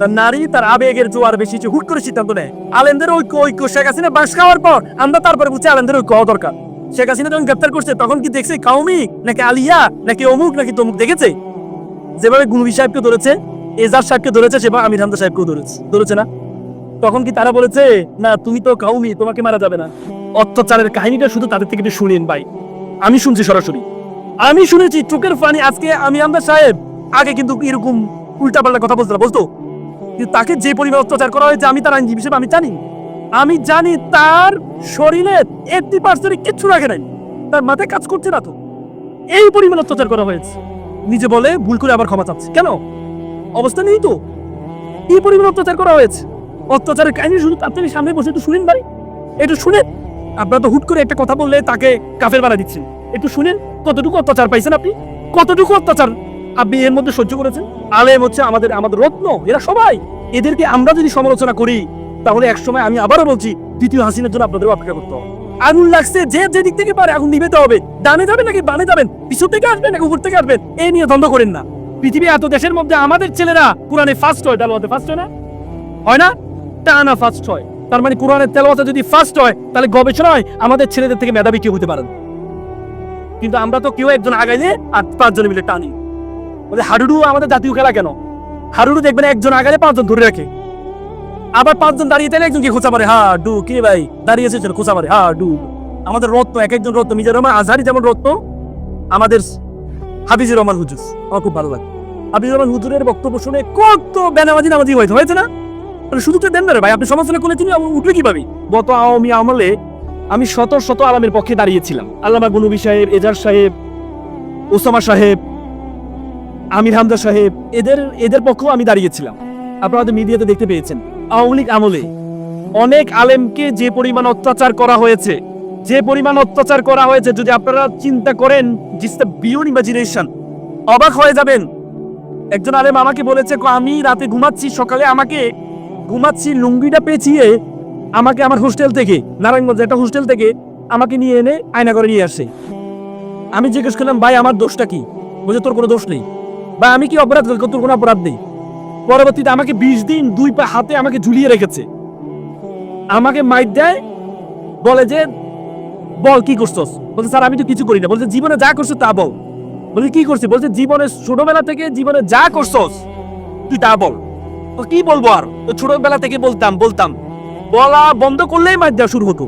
তার নারী, তার আবেগের জোয়ার বেশি হুট করে সিদ্ধান্ত নেয়। আলেমদের ঐক্য ঐক্য। শেখ হাসিনা বাস খাওয়ার পর আমরা তারপরে বুঝছি আলেমদের ঐক্য হওয়া দরকার। শেখ হাসিনা যখন গ্রেপ্তার করছে, তখন কি দেখছে নাকি আলিয়া, নাকি অমুক, নাকি তমুক দেখেছে? যেভাবে গুনবি সাহেবকে ধরেছে, এজাজ সাহেবকে ধরেছে, সেভাবে আমির হামদা সাহেবকেও ধরেছে ধরেছে না? তখন কি তারা বলেছে, না, তুমি তো কাউমি তোমাকে মারা যাবে না। অত্যাচারের কাহিনীটা শুধু তাদের থেকে একটু শুনেন ভাই। আমি শুনছি সরাসরি। আমি শুনেছি, চোখের পানি আজকে আমি আমদার সাহেব, আগে কিন্তু এরকম উল্টাপাল্টা কথা বলতো কিন্তু তাকে যে পরিমাণ অত্যাচার করা হয়েছে, আমি তার আইনজীবী হিসেবে আমি জানি। আমি জানি তার শরীরে এইটটি পার্সেন্ট কিচ্ছু রাখে নাই। তার মাথায় কাজ করছে না তো। এই পরিমাণ অত্যাচার করা হয়েছে। নিজে বলে ভুল করে আবার ক্ষমা চাচ্ছে। কেন? অবস্থা নেই তো। এই পরিমাণ অত্যাচার করা হয়েছে? অত্যাচারের কাহিনী শুধু আপনার সামনে বসে, একটু শুনেন ভাই একটু শুনেন। আপনারা তো হুট করে একটা কথা বললে তাকে কাফের বানা দিচ্ছেন। একটু শুনেন, কতটুকু অত্যাচার পাইছেন আপনি? কতটুকু অত্যাচার আপনি এর মধ্যে সহ্য করেছেন? আলেম হচ্ছে আমাদের আমাদের রত্ন, এরা সবাই। এদেরকে আমরা যদি সমালোচনা করি, তাহলে একসময় আমি আবারও বলছি, দ্বিতীয় হাসিনের জন্য আপনাদের অপেক্ষা করতে হবে। আগুন লাগছে, যে যে দিক থেকে পারে আগুন নিবেতে হবে। ডানে যাবেন নাকি বানে যাবেন? পিছন থেকে আসবেন নাকি উপর থেকে আসবেন? এই নিয়ে দ্বন্দ্ব করেন না। পৃথিবী এত দেশের মধ্যে আমাদের ছেলেরা, কোরআনে ফার্স্ট হয় তাহলে ফার্স্ট হয় না? হয় না? টানা ফার্স্ট হয়। তার মানে কোরআনের তেলাওয়াতে যদি ফার্স্ট হয়, তাহলে গবেষণায় আমাদের ছেলেদের থেকে মেধাবী কেউ হতে পারেন কিন্তু আমরা তো কেউ একজন আগাইলে আর পাঁচজন মিলে টানি। বলে, হাডুডু আমাদের জাতীয় খেলা কেন? হাডুডু দেখবেন একজন আগালে পাঁচজন ধরে রাখে। আবার পাঁচজন দাঁড়িয়ে তাহলে একজনকে খোঁচা মারে হা ডু কি ভাই? দাঁড়িয়েছে চলো খোঁচা মারে হা ডু আমাদের রত্ন, এক একজন রত্ন মিজার রহমান আজহারি যেমন রত্ন, আমাদের হাফিজুর রহমান হুজুর, আমার খুব ভালো লাগে। হাফিজুর রহমান হুজুরের বক্তব্য শুনে কত বেনামাজি নামাজি হয়েছে হয়েছে না? মানে সুযোগটা দেন না রে ভাই, আপনি সমালোচনা করলে তিনি উঠবে কীভাবে? গত আওয়ামী আমলে আমি শত শত আলামের পক্ষে দাঁড়িয়েছিলাম। আল্লামা গুনুবি সাহেব, এজাজ সাহেব, ওসামা সাহেব আমির হামদা সাহেব, এদের এদের পক্ষেও আমি দাঁড়িয়েছিলাম। আপনারা মিডিয়াতে দেখতে পেয়েছেন। আওয়ামী লীগ আমলে অনেক আলেমকে যে পরিমাণ অত্যাচার করা হয়েছে, যে পরিমাণ অত্যাচার করা হয়েছে, যদি আপনারা চিন্তা করেন বিয়ন ইমাজিনেশন অবাক হয়ে যাবেন। একজন আলেম আমাকে বলেছে আমি রাতে ঘুমাচ্ছি, সকালে আমাকে ঘুমাচ্ছি, লুঙ্গিটা পেঁচিয়ে আমাকে আমার হোস্টেল থেকে নারায়ণগঞ্জ একটা হোস্টেল থেকে আমাকে নিয়ে এনে আয়না করে নিয়ে আসে। আমি জিজ্ঞেস করলাম, ভাই, আমার দোষটা কি? বলছে, তোর কোনো দোষ নেই। বা আমি কি অপরাধ করি তোর কোনো অপরাধ নেই? পরবর্তীতে আমাকে বিশ দিন দুই পা হাতে আমাকে ঝুলিয়ে রেখেছে। আমাকে মাইট দেয়, বলে যে, বল, কি করছস? বলছে, স্যার, আমি তো কিছু করি না। বলছে, জীবনে যা করছ তা বল। বলছে, কি করছি? বলছে জীবনে ছোটবেলা থেকে জীবনে যা করছস, তুই তা বল। তো কি বলব আর? তো ছোটবেলা থেকে বলতাম বলতাম, বলা বন্ধ করলেই মাইট দেওয়া শুরু হতো।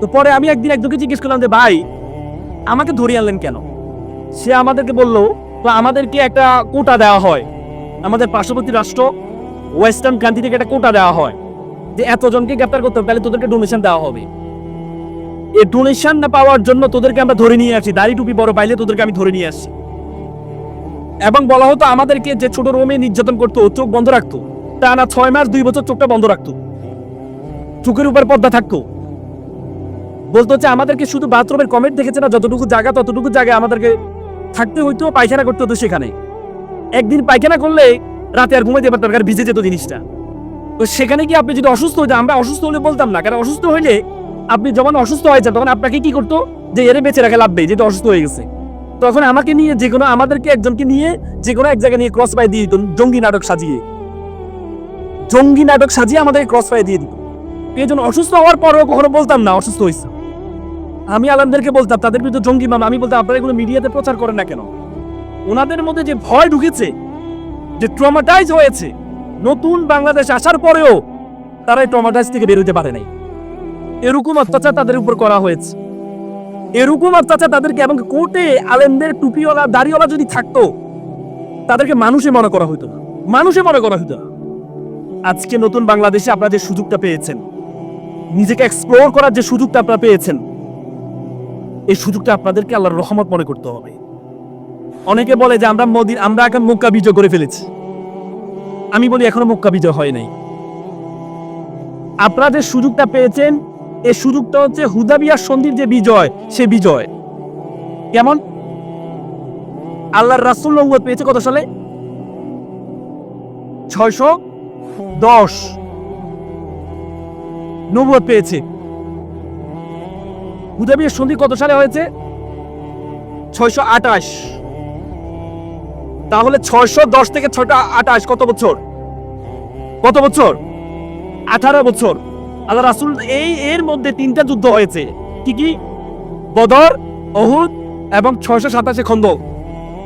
তো পরে আমি একদিন একজনকে জিজ্ঞেস করলাম যে, ভাই, আমাকে ধরিয়ে আনলেন কেন? সে আমাদেরকে বলল তো আমাদেরকে একটা কোটা দেওয়া হয়। আমাদের পার্শ্ববর্তী রাষ্ট্র, ওয়েস্টার্ন কান্ট্রি থেকে একটা কোটা দেওয়া হয় যে এতজনকে গ্রেপ্তার করতে হবে, তাহলে তোদেরকে ডোনেশন দেওয়া হবে। এই ডোনেশন না পাওয়ার জন্য তোদেরকে আমরা ধরে নিয়ে আসি, দাড়ি টুপি বড় পাইলে তোদেরকে আমি ধরে নিয়ে আসছি এবং বলা হতো আমাদেরকে যে ছোট রোমে নির্যাতন করতো চোখ বন্ধ রাখতো, টানা ছয় মাস দুই বছর চোখটা বন্ধ রাখতো, চোখের উপর পর্দা থাকতো। বলতো হচ্ছে আমাদেরকে শুধু বাথরুমের কমেন্ট দেখেছে না, যতটুকু জায়গা ততটুকু জায়গায় আমাদেরকে থাকতে হইতো পায়খানা করতে হতো সেখানে। একদিন পায়খানা করলে রাতে আর ঘুমাইতে পারতাম কারণ ভিজে যেত জিনিসটা। তো সেখানে কি আপনি যদি অসুস্থ হয়ে যান আমরা অসুস্থ হলে বলতাম না, কারণ অসুস্থ হইলে আপনি যখন অসুস্থ হয়েছেন তখন আপনাকে কি করতো? যে এরে বেঁচে রাখা লাভবে যেটা অসুস্থ হয়ে গেছে। তখন আমাকে নিয়ে যে কোনো, আমাদেরকে একজনকে নিয়ে যে কোনো এক জায়গায় নিয়ে ক্রস পাই দিয়ে দিত, জঙ্গি নাটক সাজিয়ে। জঙ্গি নাটক সাজিয়ে আমাদেরকে ক্রস পাই দিয়ে দিত। এই জন্য অসুস্থ হওয়ার পরেও কখনো বলতাম না, অসুস্থ হয়েছে আমি আলমদেরকে বলতাম, তাদের বিরুদ্ধে জঙ্গি মামা আমি বলতাম, আপনারা এগুলো মিডিয়াতে প্রচার করেন না কেন? ওনাদের মধ্যে যে ভয় ঢুকেছে, যে ট্রমাটাইজ হয়েছে, নতুন বাংলাদেশ আসার পরেও তারা এই ট্রমাটাইজ থেকে বেরোতে পারে নাই। এরকম অত্যাচার তাদের উপর করা হয়েছে। এরকম অত্যাচার তাদেরকে, এবং কোর্টে আলেমদের টুপিওয়ালা, দাড়িওয়ালা যদি থাকতো, তাদেরকে মানুষে মনে করা হতো না। মানুষে মনে করা হতো আজকে নতুন বাংলাদেশে আপনারা যে সুযোগটা পেয়েছেন, নিজেকে এক্সপ্লোর করার যে সুযোগটা আপনারা পেয়েছেন এই সুযোগটা আপনাদেরকে আল্লাহর রহমত মনে করতে হবে। অনেকে বলে যে আমরা মোদির আমরা এখন মক্কা বিজয় করে ফেলেছি। আমি বলি এখনও মক্কা বিজয় হয় নাই। আপনারা যে সুযোগটা পেয়েছেন, এই সুযোগটা হচ্ছে হুদাবিয়ার সন্ধির যে বিজয়, সে বিজয়। কেমন? আল্লাহর রাসুল নৌবত পেয়েছে কত সালে? ছয়শো দশ। নবুয়ত পেয়েছে। হুদাবিয়ার সন্ধি কত সালে হয়েছে? ছয়শো আঠাশ। তাহলে ছয়শো দশ থেকে ছয়টা আঠাশ কত বছর? কত বছর? আঠারো বছর। আল্লাহ রাসুল এই এর মধ্যে তিনটা যুদ্ধ হয়েছে। কি কি? বদর অহুদ এবং ছয়শো সাতাশে খন্দ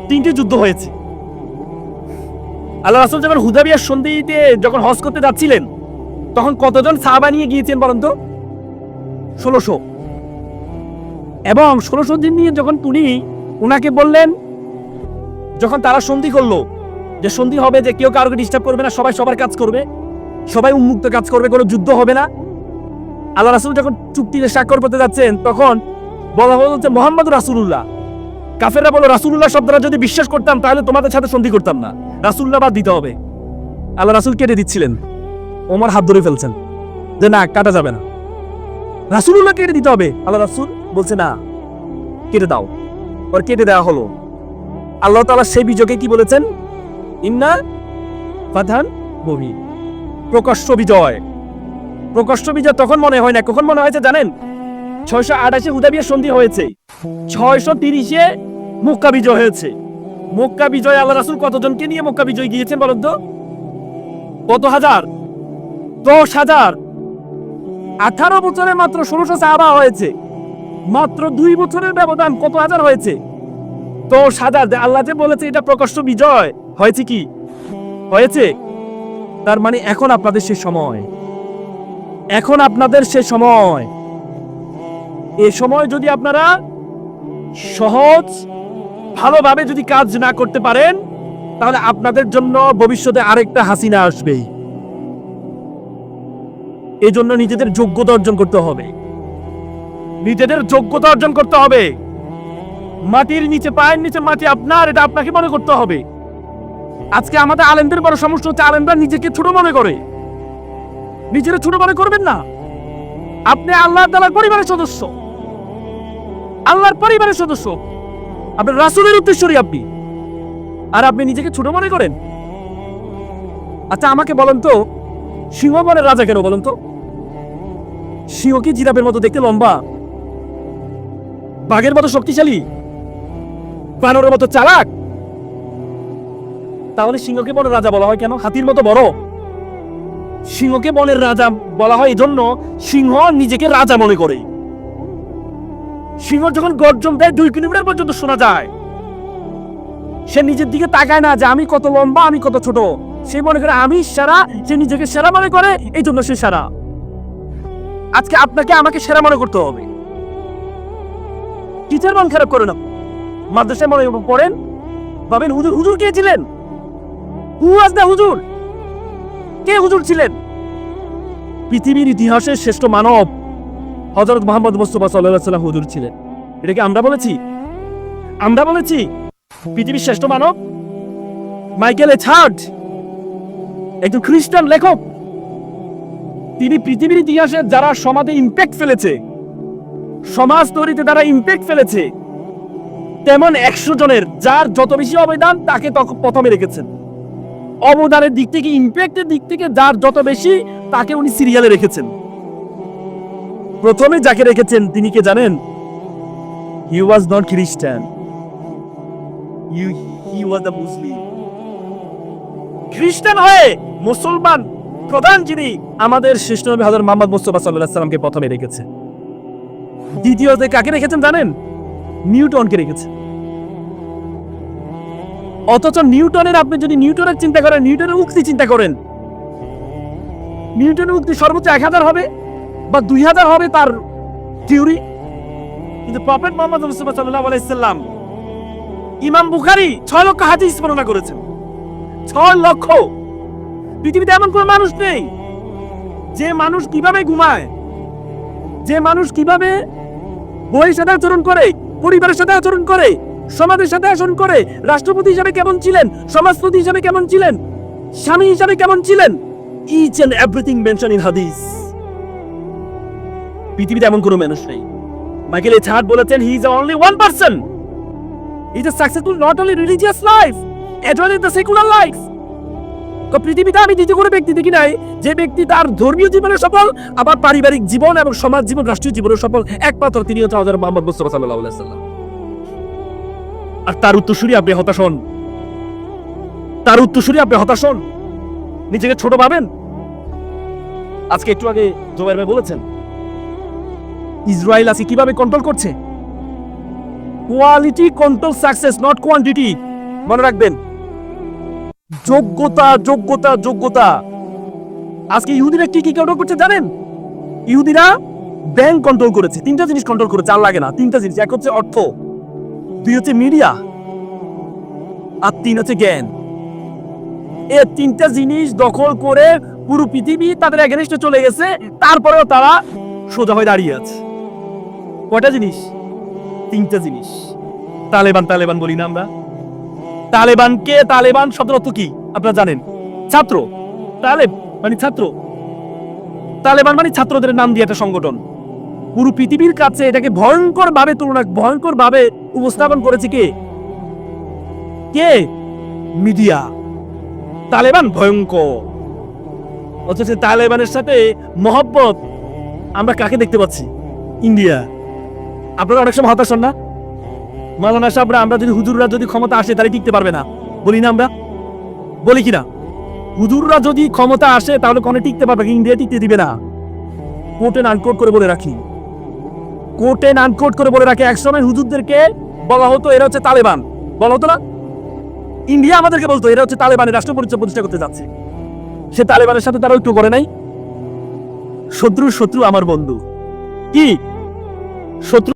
তিনটি যুদ্ধ হয়েছে। আল্লাহ রাসুল যখন হুদাবিয়ার সন্ধিতে যখন হজ করতে যাচ্ছিলেন, তখন কতজন সাহাবা নিয়ে গিয়েছেন বলেন তো? ষোলোশো। এবং ষোলোশো দিন নিয়ে যখন তিনি উনাকে বললেন, যখন তারা সন্ধি করল, যে সন্ধি হবে যে কেউ কাউকে ডিস্টার্ব করবে না, সবাই সবার কাজ করবে, সবাই উন্মুক্ত কাজ করবে, কোনো যুদ্ধ হবে না। আল্লাহ রাসুল যখন চুক্তিতে স্বাক্ষর করতে যাচ্ছেন, তখন বলা হলো যে মোহাম্মদ রাসুল্লাহ কাফেররা বলো রাসুল্লাহ শব্দটা যদি বিশ্বাস করতাম, তাহলে তোমাদের সাথে সন্ধি করতাম না। রাসুল্লাহ বাদ দিতে হবে। আল্লাহ রাসুল কেটে দিচ্ছিলেন। ওমর হাত ধরে ফেলছেন। যে না, কাটা যাবে না। রাসুল্লাহ কেটে দিতে হবে। আল্লাহ রাসুল বলছে, না, কেটে দাও। ওর কেটে দেওয়া হলো। আল্লাহ তালা সেই বিজয়কে কি বলেছেন? ইন্না ফাধান বহি প্রকষ্ট বিজয়। প্রকষ্ট বিজয় তখন মনে হয় না। কখন মনে হয়েছে জানেন? ছয়শো আঠাশে হুদাবিয়া সন্ধি হয়েছে। ছয়শো তিরিশে মক্কা বিজয় হয়েছে। মক্কা বিজয় আল্লাহ রাসুল কতজনকে নিয়ে মক্কা বিজয় গিয়েছেন বলেন তো? কত হাজার? দশ হাজার। আঠারো বছরে মাত্র ষোলোশো সাহাবা হয়েছে। মাত্র দুই বছরের ব্যবধান কত হাজার হয়েছে? তো যে আল্লাহ যে বলেছে এটা প্রকাশ্য বিজয়। হয়েছে কি? হয়েছে। তার মানে এখন আপনাদের সে সময়। এখন আপনাদের সে সময়। এ সময় যদি আপনারা সহজ, ভালোভাবে যদি কাজ না করতে পারেন, তাহলে আপনাদের জন্য ভবিষ্যতে আরেকটা হাসিনা আসবেই। এই জন্য নিজেদের যোগ্যতা অর্জন করতে হবে। নিজেদের যোগ্যতা অর্জন করতে হবে। মাটির নিচে, পায়ের নিচে মাটি আপনার, এটা আপনাকে মনে করতে হবে। আজকে আমাদের আলেমদের বড় সমস্যা হচ্ছে আলেমরা নিজেকে ছোট মনে করে। নিজেরা ছোট মনে করবেন না। আপনি আল্লাহ তালার পরিবারের সদস্য। আল্লাহর পরিবারের সদস্য। আপনার রাসুলের উদ্দেশ্যরই আপনি। আর আপনি নিজেকে ছোট মনে করেন। আচ্ছা আমাকে বলেন তো, সিংহ বনের রাজা কেন বলেন তো? সিংহ কি জিরাফের মতো দেখতে লম্বা? বাঘের মতো শক্তিশালী? বানরের মতো চালাক? তাহলে সিংহকে বনের রাজা বলা হয় কেন? হাতির মতো বড়? সিংহকে বনের রাজা বলা হয় এজন্য সিংহ নিজেকে রাজা মনে করে। সিংহ যখন গর্জন দেয় দুই কিলোমিটার পর্যন্ত শোনা যায়। সে নিজের দিকে তাকায় না যে আমি কত লম্বা, আমি কত ছোট। সে মনে করে, আমি সেরা, সে নিজেকে সেরা মনে করে, এই জন্য সে সেরা। আজকে আপনাকে আমাকে সেরা মনে করতে হবে। টিচার মন খারাপ করে না। মাদ্রাসায় মনে পড়েন? ভাবেন হুজুর হুজুর কে ছিলেন? হু ওয়াজ দ্য হুজুর? কে হুজুর ছিলেন? পৃথিবীর ইতিহাসের শ্রেষ্ঠ মানব হজরত মোহাম্মদ মুস্তফা সাল্লাহ হুজুর ছিলেন। এটা কি আমরা বলেছি। আমরা বলেছি, পৃথিবীর শ্রেষ্ঠ মানব মাইকেল এছার্ড একজন খ্রিস্টান লেখক। তিনি পৃথিবীর ইতিহাসে যারা সমাজে ইম্প্যাক্ট ফেলেছে সমাজ তৈরিতে যারা ইম্প্যাক্ট ফেলেছে। তেমন একশো জনের, যার যত বেশি অবদান, তাকে প্রথমে রেখেছেন। অবদানের দিক থেকে ইম্প্যাক্টের দিক থেকে, যার যত বেশি, তাকে উনি সিরিয়ালে রেখেছেন। প্রথমে যাকে রেখেছেন, তিনি কে জানেন? হি ওয়াজ নট খ্রিস্টান ওয়াজ মুসলিম খ্রিস্টান হয়ে মুসলমান প্রধান যিনি, আমাদের শ্রেষ্ঠ নবী হযরত মুহাম্মদ মুস্তাফা সাল্লাল্লাহু সাল্লামকে প্রথমে রেখেছে দ্বিতীয়তে কাকে রেখেছেন জানেন? নিউটনকে রেখেছে। অথচ নিউটনের আপনি যদি নিউটনের চিন্তা করেন, নিউটনের উক্তি চিন্তা করেন, নিউটনের উক্তি সর্বোচ্চ এক হাজার হবে বা দুই হাজার হবে তার থিওরি কিন্তু প্রফেট মোহাম্মদ মুস্তফা সাল্লাল্লাহু আলাইহি সাল্লাম ইমাম বুখারি ছয় লক্ষ হাদিস বর্ণনা করেছেন। ছয় লক্ষ। পৃথিবীতে এমন কোন মানুষ নেই, যে মানুষ কীভাবে ঘুমায়, যে মানুষ কীভাবে বইয়ের সাথে আচরণ করে, পরিবারের সাথে আচরণ করে, সমাজের সাথে আচরণ করে, রাষ্ট্রপতি হিসাবে কেমন ছিলেন, সমাজপতি হিসাবে কেমন ছিলেন, স্বামী হিসাবে কেমন ছিলেন each and everything mention in হাদিস পৃথিবীতে এমন কোনো মানুষ নেই। মাইকেল এছাড় বলেছেন he is only one person is a successful not only religious life as well the secular life তো পৃথিবীতে আমি দ্বিতীয় কোনো ব্যক্তি দেখি নাই। যে ব্যক্তি তার ধর্মীয় জীবনে সফল, আবার পারিবারিক জীবন এবং সমাজ জীবন, রাষ্ট্রীয় জীবনে সফল, একমাত্র তিনি হচ্ছে হজরত মোহাম্মদ মুস্তফা সাল্লাল্লাহু আলাইহি সাল্লাম আর তার উত্তরসূরি আপনি হতাশ হন। তার উত্তরসূরি আপনি হতাশ হন। নিজেকে ছোট ভাবেন। আজকে একটু আগে জোবাইর ভাই বলেছেন, ইসরায়েল আজকে কীভাবে কন্ট্রোল করছে? Quality control success not quantity মনে রাখবেন যোগ্যতা যোগ্যতা যোগ্যতা। আজকে ইহুদিরা কি কি কন্ট্রোল করছে জানেন? ইহুদিরা ব্যাংক কন্ট্রোল করেছে, তিনটা জিনিস কন্ট্রোল করেছে, আর লাগে না, তিনটা জিনিস। এক হচ্ছে অর্থ, দুই হচ্ছে মিডিয়া আর তিন হচ্ছে জ্ঞান। এ তিনটা জিনিস দখল করে পুরো পৃথিবী তাদের এগেনস্টে চলে গেছে, তারপরেও তারা সোজা হয়ে দাঁড়িয়ে আছে। কয়টা জিনিস? তিনটা জিনিস। তালেবান তালেবান বলি না আমরা। তালেবানকে তালেবান শব্দের অর্থ কি? আপনারা জানেন। ছাত্র। তালেব মানে ছাত্র। তালেবান মানে ছাত্রদের নাম দিয়ে একটা সংগঠন। পুরো পৃথিবীর কাছে এটাকে ভয়ঙ্কর ভাবে তুলনা ভয়ঙ্কর ভাবে উপস্থাপন করেছে কে? কে? মিডিয়া। তালেবান ভয়ঙ্কর। অথচ তালেবানের সাথে মহব্বত আমরা কাকে দেখতে পাচ্ছি? ইন্ডিয়া। আপনারা অনেক সময় হতাশ না? মালানা সাহেবরা, আমরা যদি হুজুররা যদি ক্ষমতা আসে, তাহলে টিকতে পারবে না। বলি না আমরা? বলি কি না হুজুররা যদি ক্ষমতা আসে, তাহলে কোনে টিকতে পারবে? ইন্ডিয়া টিকতে দিবে না। কোর্টে আনকোট করে বলে রাখি। কোর্টে আনকোট করে বলে রাখি একসময় হুজুরদেরকে বলা হতো, এরা হচ্ছে তালেবান। বলা হতো না? ইন্ডিয়া আমাদেরকে বলতো, এরা হচ্ছে তালেবানের রাষ্ট্র পরিচয় প্রতিষ্ঠা করতে যাচ্ছে। সে তালেবানের সাথে তারা একটু করে নাই? শত্রু শত্রু আমার বন্ধু। কি? শত্রু